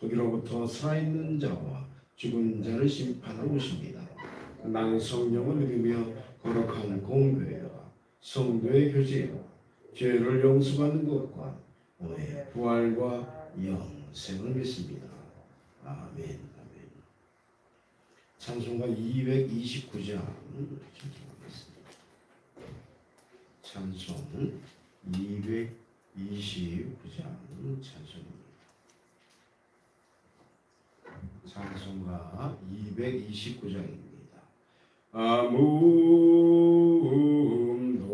거기로부터 살아있는 자와 죽은 자를 심판하러 오십니다. 나는 성령을 믿으며 거룩한 공교회와 성도의 교제와 죄를 용서받는 것과 오해 부활과 영생을 믿습니다. 아멘. 아멘. 찬송가 229장 찬송하겠습니다. 찬송 229장 찬송입니다. 찬송가 229장입니다. 아무 음도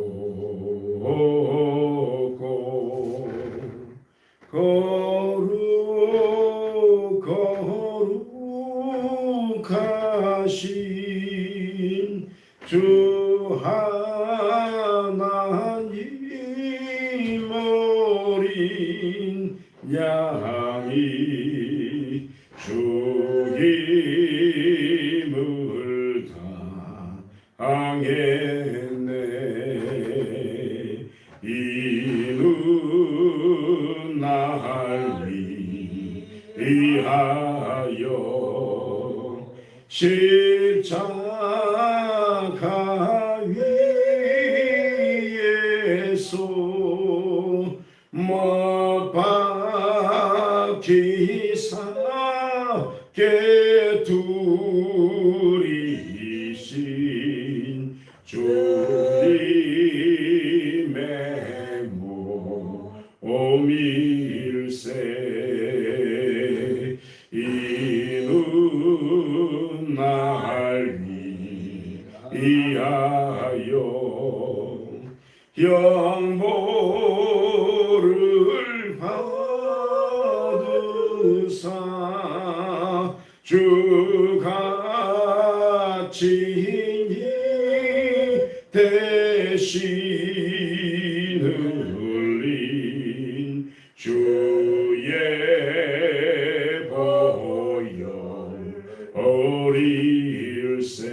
날 위하여 십자 영보를 받으사 주가 친히 대신 흘린 주의 보혈 어릴세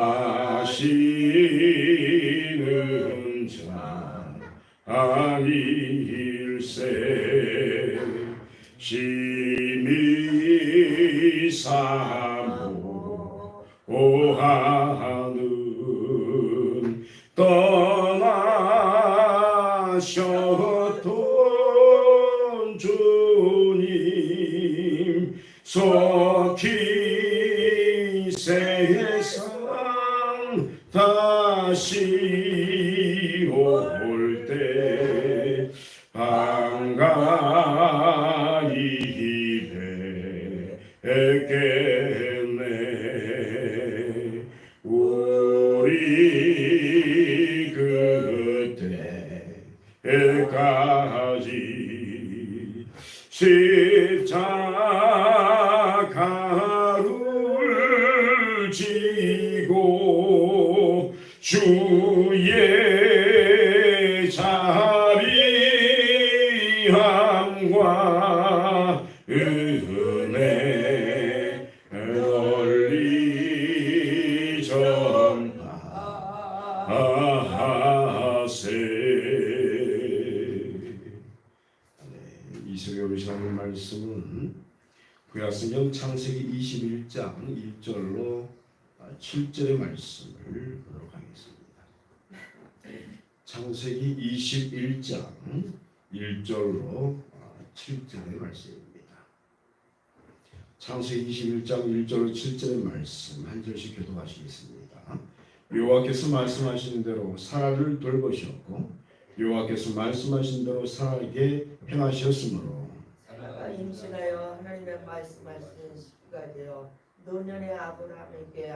마시는 자 아닐세. 심히 사 다 7절의 말씀을 보도록 하겠습니다. 창세기 21장 1절로 7절의 말씀입니다. 창세기 21장 1절로 7절의 말씀 한 절씩 교도하시겠습니다. 여호와께서 말씀하신 대로 사라를 돌보셨고 여호와께서 말씀하신 대로 사라에게 행하셨으므로 사라가 임신하여 하나님의 말씀하신 시기가 되어 노년의 아브라함에게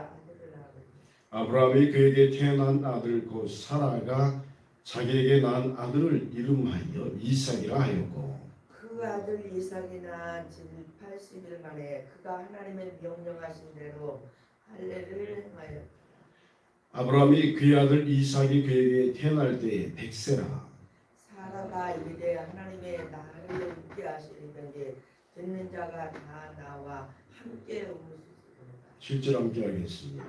아브라함이 그에게 태어난 아들 곧 사라가 자기에게 낳은 아들을 이름하여 이삭이라 하였고 그 아들 이삭이 낳은 지 80일 만에 그가 하나님의 명령하신 대로 할례를 행하였다. 아브라함이 그의 아들 이삭이 그에게 태어날 때에 백세라 사라가 이르되 하나님의 나를 웃게 하시리더니 듣는 자가 다 나와 함께 웃으 실절 함께 하겠습니다.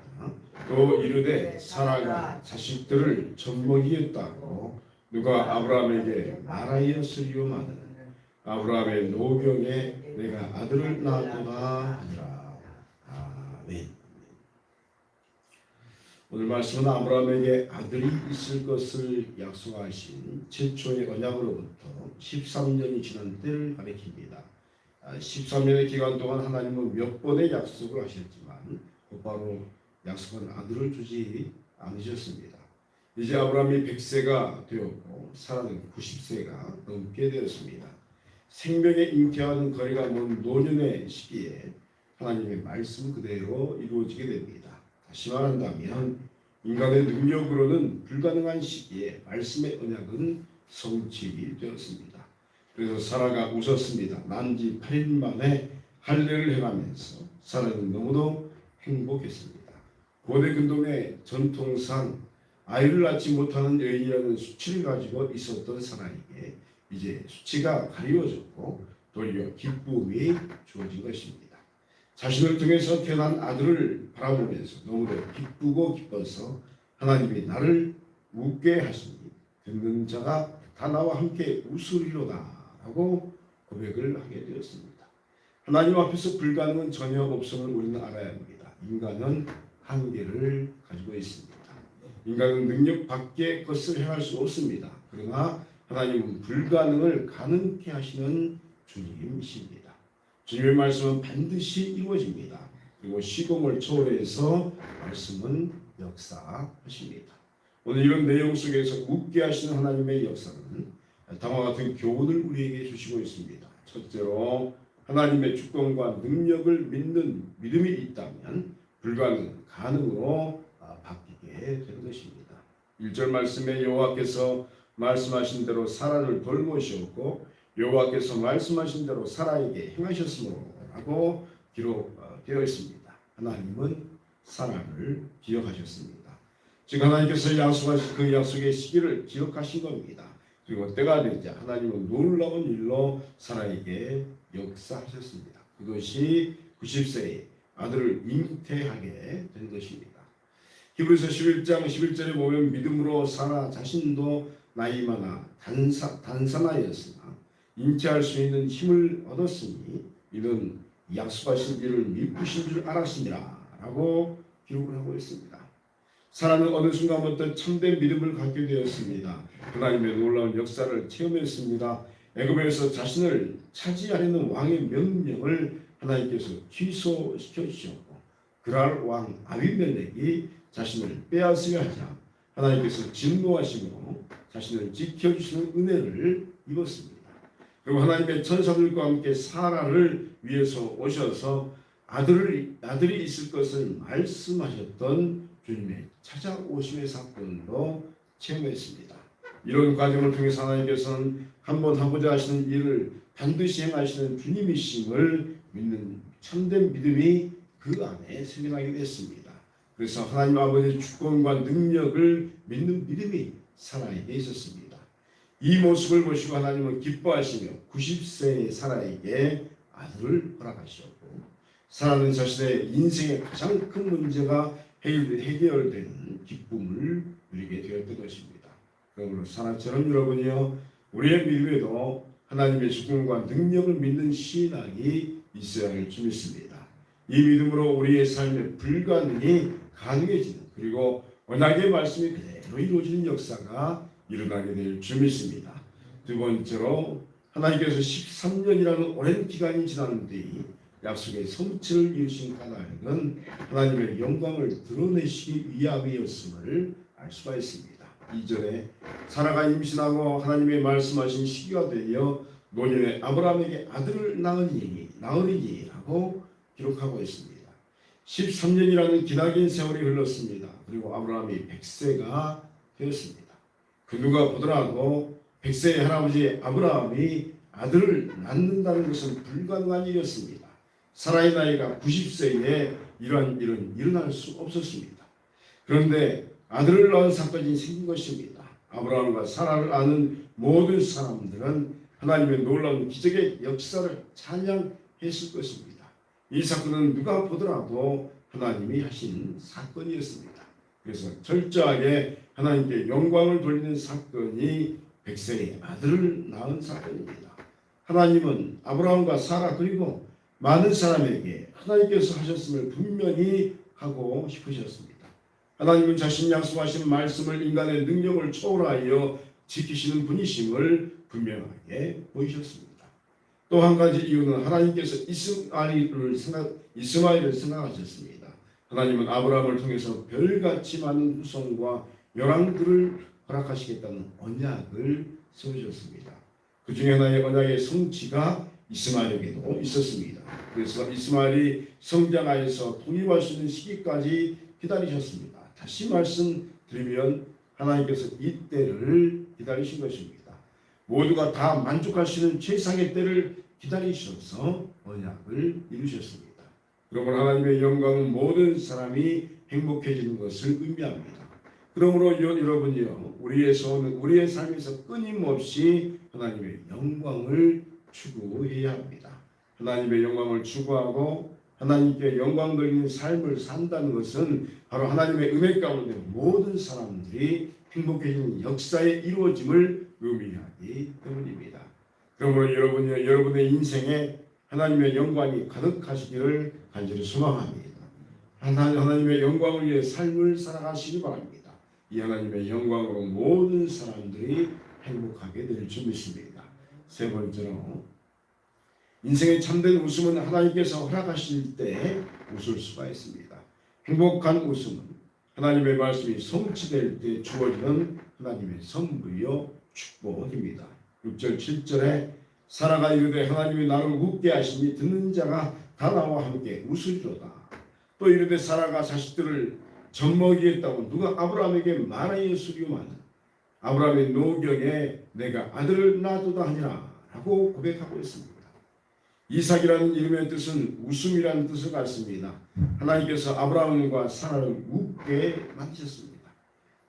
또 이르되 사라가 자식들을 젖먹이겠다고 누가 아브라함에게 말하였으리오마는 아브라함의 노경에 내가 아들을 낳았구나 하니라. 아멘. 오늘 말씀은 아브라함에게 아들이 있을 것을 약속하신 최초의 언약으로부터 13년이 지난 때를 가리킵니다. 아, 13년의 기간 동안 하나님은 몇 번의 약속을 하셨지만 곧바로 약속한 아들을 주지 않으셨습니다. 이제 아브라함이 100세가 되었고 사라는 90세가 넘게 되었습니다. 생명의 잉태와는 거리가 먼 노년의 시기에 하나님의 말씀 그대로 이루어지게 됩니다. 다시 말한다면 인간의 능력으로는 불가능한 시기에 말씀의 언약은 성취되었습니다. 그래서 사라가 웃었습니다. 난지 8일 만에 할례를 행하면서 사라는 너무도 행복했습니다. 고대 근동의 전통상 아이를 낳지 못하는 여인이라는 수치를 가지고 있었던 사라에게 이제 수치가 가리워졌고 도리어 기쁨이 주어진 것입니다. 자신을 통해서 태어난 아들을 바라보면서 너무도 기쁘고 기뻐서 하나님이 나를 웃게 하시니 듣는 자가 다 나와 함께 웃으리로다 라고 고백을 하게 되었습니다. 하나님 앞에서 불가능은 전혀 없음을 우리는 알아야 합니다. 인간은 한계를 가지고 있습니다. 인간은 능력 밖의 것을 행할 수 없습니다. 그러나 하나님은 불가능을 가능케 하시는 주님이십니다. 주님의 말씀은 반드시 이루어집니다. 그리고 시공을 초월해서 말씀은 역사하십니다. 오늘 이런 내용 속에서 웃게 하시는 하나님의 역사는 다음과 같은 교훈을 우리에게 주시고 있습니다. 첫째로 하나님의 주권과 능력을 믿는 믿음이 있다면 불가능은 가능으로 아, 바뀌게 되는 것입니다. 1절 말씀에 여호와께서 말씀하신 대로 사라를 돌보셨고 여호와께서 말씀하신 대로 사라에게 행하셨으므로라고 기록되어 있습니다. 하나님은 사라를 기억하셨습니다. 즉 하나님께서 약속하신 그 약속의 시기를 기억하신 겁니다. 그리고 때가 되자 하나님은 놀라운 일로 사라에게 역사하셨습니다. 그것이 90세에 아들을 잉태하게 된 것입니다. 히브리서 11장 11절에 보면 믿음으로 사라 자신도 나이 많아 단사, 단산하였으나 잉태할 수 있는 힘을 얻었으니 이는 약속하신 일을 미쁘신 줄 알았습니다. 라고 기록을 하고 있습니다. 사라는 어느 순간부터 참된 믿음을 갖게 되었습니다. 하나님의 놀라운 역사를 체험했습니다. 애굽에서 자신을 차지하려는 왕의 명령을 하나님께서 취소시켜 주셨고 그랄 왕 아비멜렉이 자신을 빼앗으려 하자 하나님께서 진노하심으로 자신을 지켜주시는 은혜를 입었습니다. 그리고 하나님의 천사들과 함께 사라를 위해서 오셔서 아들을 아들이 있을 것을 말씀하셨던 주님의 찾아오심의 사건도 체험했습니다. 이런 과정을 통해서 하나님께서는 한번 하고자 하시는 일을 반드시 행하시는 주님이심을 믿는 참된 믿음이 그 안에 생겨나게 됐습니다. 그래서 하나님 아버지의 주권과 능력을 믿는 믿음이 사라에게 있었습니다. 이 모습을 보시고 하나님은 기뻐하시며 90세의 사라에게 아들을 허락하셨고 사라는 자신의 인생의 가장 큰 문제가 해결되는 기쁨을 누리게 되었던 것입니다. 그러므로 사라처럼 여러분이요 우리의 믿음에도 하나님의 주권과 능력을 믿는 신앙이 있어야 할 줄 믿습니다. 이 믿음으로 우리의 삶의 불가능이 가능해지는 그리고 언약의 말씀이 그대로 이루어지는 역사가 일어나게 될 줄 믿습니다. 두 번째로 하나님께서 13년이라는 오랜 기간이 뒤 약속의 성취를 이루신 까닭은 하나님의 영광을 드러내시기 위함이었음을 알 수가 있습니다. 이전에 사라가 임신하고 하나님의 말씀하신 시기가 되어 노년에 아브라함에게 아들을 낳으니 낳으리니라고 기록하고 있습니다. 13년이라는 기나긴 세월이 흘렀습니다. 그리고 아브라함이 100세가 되었습니다. 그 누가 보더라도 100세의 할아버지 아브라함이 아들을 낳는다는 것은 불가능한 일이었습니다. 사라의 나이가 90세에 이러한 일은 일어날 수 없었습니다. 그런데 아들을 낳은 사건이 생긴 것입니다. 아브라함과 사라를 아는 모든 사람들은 하나님의 놀라운 기적의 역사를 찬양했을 것입니다. 이 사건은 누가 보더라도 하나님이 하신 사건이었습니다. 그래서 철저하게 하나님께 영광을 돌리는 사건이 백세의 아들을 낳은 사건입니다. 하나님은 아브라함과 사라 그리고 많은 사람에게 하나님께서 하셨음을 분명히 하고 싶으셨습니다. 하나님은 자신 약속하신 말씀을 인간의 능력을 초월하여 지키시는 분이심을 분명하게 보이셨습니다. 또 한 가지 이유는 하나님께서 이스마엘을 생각 이스마엘을 생각하셨습니다. 하나님은 아브라함을 통해서 별같이 많은 후손과 열왕들을 허락하시겠다는 언약을 세우셨습니다. 그 중에 하나의 언약의 성취가 이스마엘에게도 있었습니다. 그래서 이스마엘이 성장하여서 독립할 수 있는 시기까지 기다리셨습니다. 다시 말씀드리면 하나님께서 이 때를 기다리신 것입니다. 모두가 다 만족할 수 있는 최상의 때를 기다리셔서 언약을 이루셨습니다. 그러므로 하나님의 영광은 모든 사람이 행복해지는 것을 의미합니다. 그러므로 여- 여러분이요 소원은 우리의 삶에서 끊임없이 하나님의 영광을 추구해야 합니다. 하나님의 영광을 추구하고 하나님께 영광 돌리는 삶을 산다는 것은 바로 하나님의 은혜 가운데 모든 사람들이 행복해지는 역사의 이루어짐을 의미하기 때문입니다. 그러므로 여러분 여러분의 인생에 하나님의 영광이 가득하시기를 간절히 소망합니다. 하나- 하나님의 영광을 위해 삶을 살아가시기 바랍니다. 이 하나님의 영광으로 모든 사람들이 행복하게 될 줄 믿습니다. 세 번째로 인생의 참된 웃음은 하나님께서 허락하실 때 웃을 수가 있습니다. 행복한 웃음은 하나님의 말씀이 성취될 때 주어지는 하나님의 선물이요 축복입니다. 6절 7절에 사라가 이르되 하나님이 나를 웃게 하시니 듣는 자가 다 나와 함께 웃으리로다. 또 이르되 사라가 자식들을 젖먹이겠다고 누가 아브라함에게 말하였으리오마는 아브라함의 노경에 내가 아들을 낳도다 하니라 라고 고백하고 있습니다. 이삭이라는 이름의 뜻은 웃음이라는 뜻을 갖습니다. 하나님께서 아브라함과 사라를 웃게 만드셨습니다.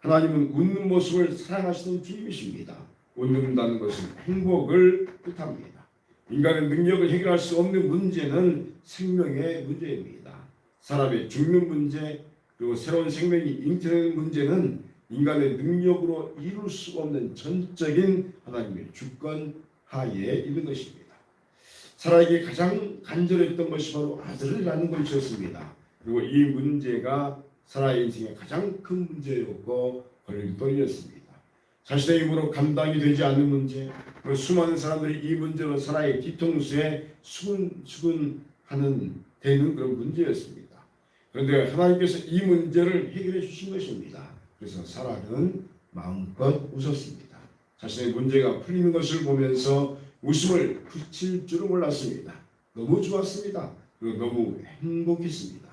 하나님은 웃는 모습을 사랑하시는 주님이십니다. 웃는다는 것은 행복을 뜻합니다. 인간의 능력을 해결할 수 없는 문제는 생명의 문제입니다. 사람의 죽는 문제 그리고 새로운 생명이 잉태되는 문제는 인간의 능력으로 이룰 수 없는 전적인 하나님의 주권 하에 있는 것입니다. 사라에게 가장 간절했던 것이 바로 아들을 낳는 것이었습니다. 그리고 이 문제가 사라의 인생의 가장 큰 문제였고 걸림돌이었습니다. 자신의 힘으로 감당이 되지 않는 문제, 수많은 사람들이 이 문제로 사라의 뒤통수에 수근 수근하는 되는 그런 문제였습니다. 그런데 하나님께서 이 문제를 해결해 주신 것입니다. 그래서 사라는 마음껏 웃었습니다. 자신의 문제가 풀리는 것을 보면서 웃음을 그칠 줄은 몰랐습니다. 너무 좋았습니다. 그리고 너무 행복했습니다.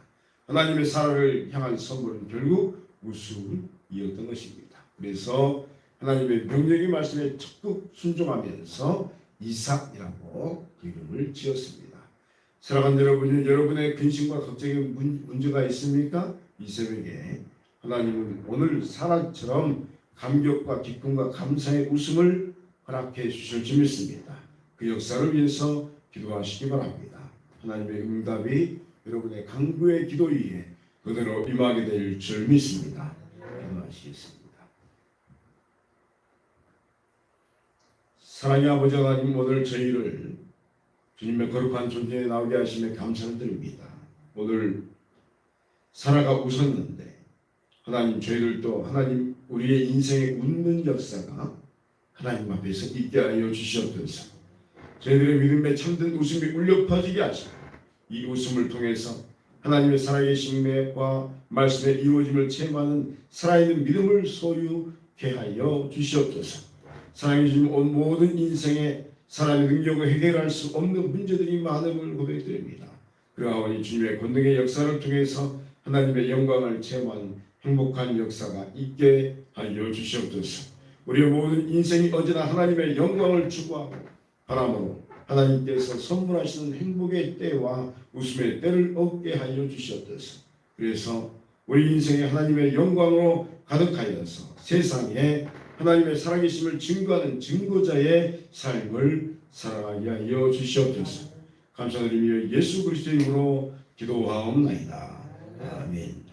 하나님의 사랑을 향한 선물은 결국 웃음이었던 것입니다. 그래서 하나님의 명령의 말씀에 적극 순종하면서 이삭이라고 이름을 지었습니다. 사랑하는 여러분, 여러분의 근심과 걱정에 문- 문제가 있습니까? 이 새벽에 하나님은 오늘 사랑처럼 감격과 기쁨과 감사의 웃음을 허락해 주실 줄 믿습니다. 그 역사를 위해서 기도하시기 바랍니다. 하나님의 응답이 여러분의 강구의 기도 위에 그대로 임하게 될 줄 믿습니다. 기도하시겠습니다. 사랑의 아버지 하나님 오늘 저희를 주님의 거룩한 존재에 나오게 하심에 감사를 드립니다. 오늘 사라가 웃었는데 하나님 저희들도 하나님 우리의 인생에 웃는 역사가 하나님 앞에서 있게 하여 주시옵소서. 저희들의 믿음에 참된 웃음이 울려 퍼지게 하시고 이 웃음을 통해서 하나님의 살아계심과 말씀의 이루어짐을 체험하는 살아있는 믿음을 소유케 하여 주시옵소서. 사랑해 주신 모든 인생에 사람의 능력을 해결할 수 없는 문제들이 많음을 고백드립니다. 그러하오니 주님의 권능의 역사를 통해서 하나님의 영광을 체험하는 행복한 역사가 있게 하여 주시옵소서. 우리의 모든 인생이 언제나 하나님의 영광을 추구하고 바람으로 하나님께서 선물하시는 행복의 때와 웃음의 때를 얻게 하여 주시옵소서. 그래서 우리 인생이 하나님의 영광으로 가득하여서 세상에 하나님의 살아계심을 증거하는 증거자의 삶을 살아가게 하여 주시옵소서. 감사드리며 예수 그리스도의 이름으로 기도하옵나이다. 아멘.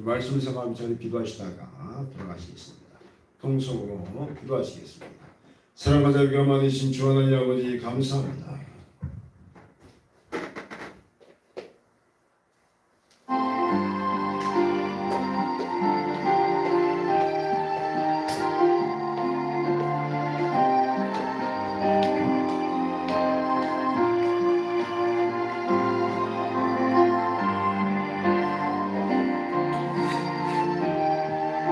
말씀을 생각하며 저는 기도하시다가 돌아가시겠습니다. 통성으로 기도하시겠습니다. 사랑하자 위가 많으신 주 하나님 아버지 감사합니다.